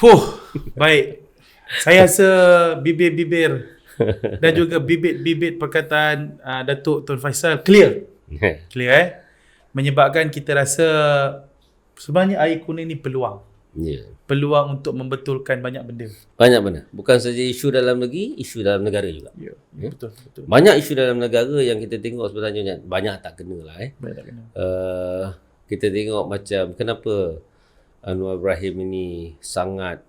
Puh, baik. Saya rasa bibir-bibir dan juga bibit-bibit perkataan uh, Datuk Tun Faisal clear. Clear eh. Menyebabkan kita rasa sebenarnya air kuning ni peluang. ya. Peluang untuk membetulkan banyak benda. Banyak benda. Bukan saja isu dalam negeri, isu dalam negara juga. Ya, betul betul. Banyak isu dalam negara yang kita tengok sebenarnya banyak tak kena lah eh. Banyak tak kena. Uh, kita tengok macam kenapa Anwar Ibrahim ini sangat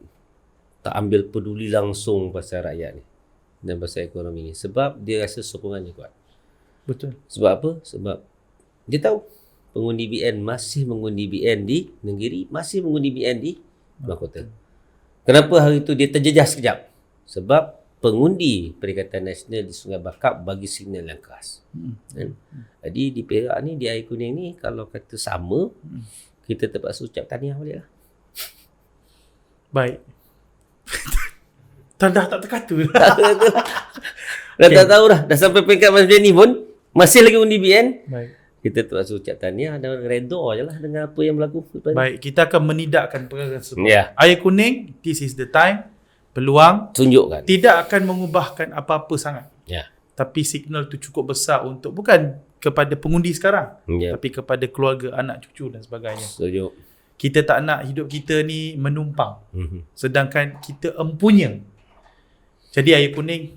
tak ambil peduli langsung pasal rakyat ni dan pasal ekonomi ni sebab dia rasa sokongannya kuat. Betul. Sebab apa? Sebab dia tahu pengundi BN masih mengundi BN di negeri, masih mengundi BN di luar kota. Kenapa hari itu dia terjejas sekejap? Sebab pengundi Perikatan Nasional di Sungai Bakap bagi signal yang keras. Hmm. Kan? Jadi di Perak ni, di air kuning ni, kalau kata sama, Hmm. Kita terpaksa ucap tahniah balik lah. Baik. tak dah tak terkata. Dah tak tahu dah, dah sampai peringkat macam ni pun, masih lagi undi BN, Baik. kita terpaksa ucap tahniah dan redha je lah dengan apa yang berlaku. Baik, kita akan menidakkan perkara tersebut. Ya, Air kuning, this is the time. Peluang tunjukkan. tidak akan mengubahkan apa-apa sangat. Ya. Tapi signal tu cukup besar untuk bukan kepada pengundi sekarang, Ya. tapi kepada keluarga, anak cucu dan sebagainya. Setuju. Kita tak nak hidup kita ni menumpang. Mhm. Sedangkan kita empunya. Jadi air kuning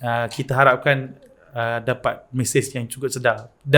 uh, kita harapkan uh, dapat mesej yang cukup sedar. Dan